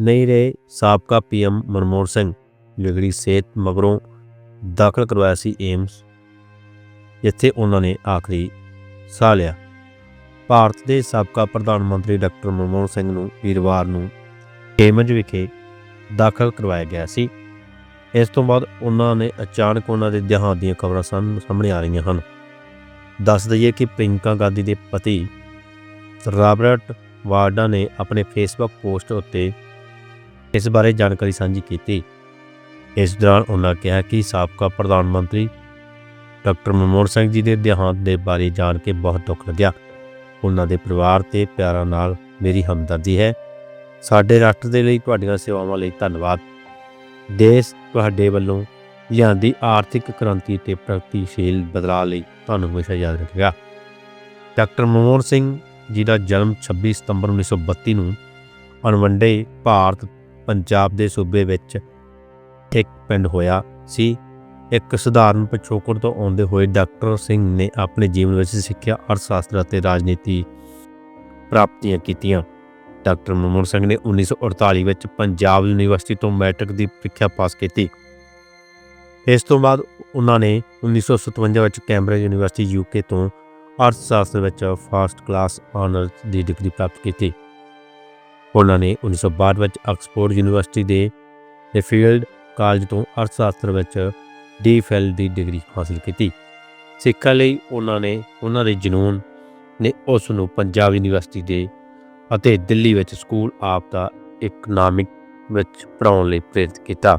ਨਹੀਂ ਰਹੇ, ਸਾਬਕਾ ਪੀਐਮ ਮਨਮੋਹਨ ਸਿੰਘ ਜਿਹੜੀ ਸਿਹਤ ਮਗਰੋਂ ਦਾਖਲ ਕਰਵਾਇਆ ਸੀ ਏਮਸ, ਜਿੱਥੇ ਉਹਨਾਂ ਨੇ ਆਖਰੀ ਸਾਹ ਲਿਆ। ਭਾਰਤ ਦੇ ਸਾਬਕਾ ਪ੍ਰਧਾਨ ਮੰਤਰੀ ਡਾਕਟਰ ਮਨਮੋਹਨ ਸਿੰਘ ਨੂੰ ਵੀਰਵਾਰ ਨੂੰ ਏਮਜ ਵਿਖੇ ਦਾਖਲ ਕਰਵਾਇਆ ਗਿਆ ਸੀ। ਇਸ ਤੋਂ ਬਾਅਦ ਉਹਨਾਂ ਨੇ ਅਚਾਨਕ ਉਹਨਾਂ ਦੇ ਦੇਹਾਂਤ ਦੀਆਂ ਖਬਰਾਂ ਸਾਹਮ- ਸਾਹਮਣੇ ਆ ਰਹੀਆਂ ਹਨ। ਦੱਸ ਦਈਏ ਕਿ ਪ੍ਰਿੰਕਾ ਗਾਂਧੀ ਦੇ ਪਤੀ ਰਾਬਰਟ ਵਾਰਡਾ ਨੇ ਆਪਣੇ ਫੇਸਬੁੱਕ ਪੋਸਟ ਉੱਤੇ ਇਸ ਬਾਰੇ ਜਾਣਕਾਰੀ ਸਾਂਝੀ ਕੀਤੀ। ਇਸ ਦੌਰਾਨ ਉਹਨਾਂ ਕਿਹਾ ਕਿ ਸਾਬਕਾ ਪ੍ਰਧਾਨ ਮੰਤਰੀ ਡਾਕਟਰ ਮਨਮੋਹਨ ਸਿੰਘ ਜੀ ਦੇ ਦੇਹਾਂਤ ਦੇ ਬਾਰੇ ਜਾਣ ਕੇ ਬਹੁਤ ਦੁੱਖ ਲੱਗਿਆ। ਉਹਨਾਂ ਦੇ ਪਰਿਵਾਰ ਤੇ ਪਿਆਰਾਂ ਨਾਲ ਮੇਰੀ ਹਮਦਰਦੀ ਹੈ। ਸਾਡੇ ਰਾਸ਼ਟਰ ਦੇ ਲਈ ਤੁਹਾਡੀਆਂ ਸੇਵਾਵਾਂ ਲਈ ਧੰਨਵਾਦ। ਦੇਸ਼ ਤੁਹਾਡੇ ਵੱਲੋਂ ਲਿਆਂਦੀ ਆਰਥਿਕ ਕ੍ਰਾਂਤੀ ਤੇ ਪ੍ਰਗਤੀਸ਼ੀਲ ਬਦਲਾਅ ਲਈ ਤੁਹਾਨੂੰ ਹਮੇਸ਼ਾ ਯਾਦ ਰੱਖੇਗਾ। ਡਾਕਟਰ ਮਨਮੋਹਨ ਸਿੰਘ ਜੀ ਦਾ ਜਨਮ 26 ਸਤੰਬਰ 1932 ਨੂੰ ਅਣਵੰਡੇ ਭਾਰਤ ਪੰਜਾਬ ਦੇ ਸੂਬੇ ਵਿੱਚ ਇੱਕ ਪਿੰਡ ਹੋਇਆ ਸੀ। ਇੱਕ ਸਧਾਰਨ ਪਿਛੋਕੜ ਤੋਂ ਆਉਂਦੇ ਹੋਏ ਡਾਕਟਰ ਸਿੰਘ ਨੇ ਆਪਣੇ ਜੀਵਨ ਵਿੱਚ ਸਿੱਖਿਆ ਅਰਥ ਸ਼ਾਸਤਰ ਅਤੇ ਰਾਜਨੀਤੀ ਪ੍ਰਾਪਤੀਆਂ ਕੀਤੀਆਂ। ਡਾਕਟਰ ਮਨਮੋਹਨ ਸਿੰਘ ਨੇ 1948 ਵਿੱਚ ਪੰਜਾਬ ਯੂਨੀਵਰਸਿਟੀ ਤੋਂ ਮੈਟ੍ਰਿਕ ਦੀ ਪ੍ਰੀਖਿਆ ਪਾਸ ਕੀਤੀ। ਇਸ ਤੋਂ ਬਾਅਦ ਉਹਨਾਂ ਨੇ 1957 ਵਿੱਚ ਕੈਂਬਰਿਜ ਯੂਨੀਵਰਸਿਟੀ ਯੂਕੇ ਤੋਂ ਅਰਥ ਸ਼ਾਸਤਰ ਵਿੱਚ ਫਸਟ ਕਲਾਸ ਆਨਰਸ ਦੀ ਡਿਗਰੀ ਪ੍ਰਾਪਤ ਕੀਤੀ। ਉਹਨਾਂ ਨੇ 1962 ਵਿੱਚ ਆਕਸਫੋਰਡ ਯੂਨੀਵਰਸਿਟੀ ਦੇ ਫੀਲਡ ਕਾਲਜ ਤੋਂ ਅਰਥ ਸ਼ਾਸਤਰ ਵਿੱਚ ਡੀ.ਫਿਲ ਦੀ ਡਿਗਰੀ ਹਾਸਲ ਕੀਤੀ। ਸਿੱਖਿਆ ਲਈ ਉਹਨਾਂ ਨੇ, ਉਹਨਾਂ ਦੇ ਜਨੂਨ ਨੇ ਉਸ ਨੂੰ ਪੰਜਾਬ ਯੂਨੀਵਰਸਿਟੀ ਦੇ ਅਤੇ ਦਿੱਲੀ ਵਿੱਚ ਸਕੂਲ ਆਫ ਦਾ ਇਕਨੋਮਿਕ ਵਿੱਚ ਪੜ੍ਹਾਉਣ ਲਈ ਪ੍ਰੇਰਿਤ ਕੀਤਾ।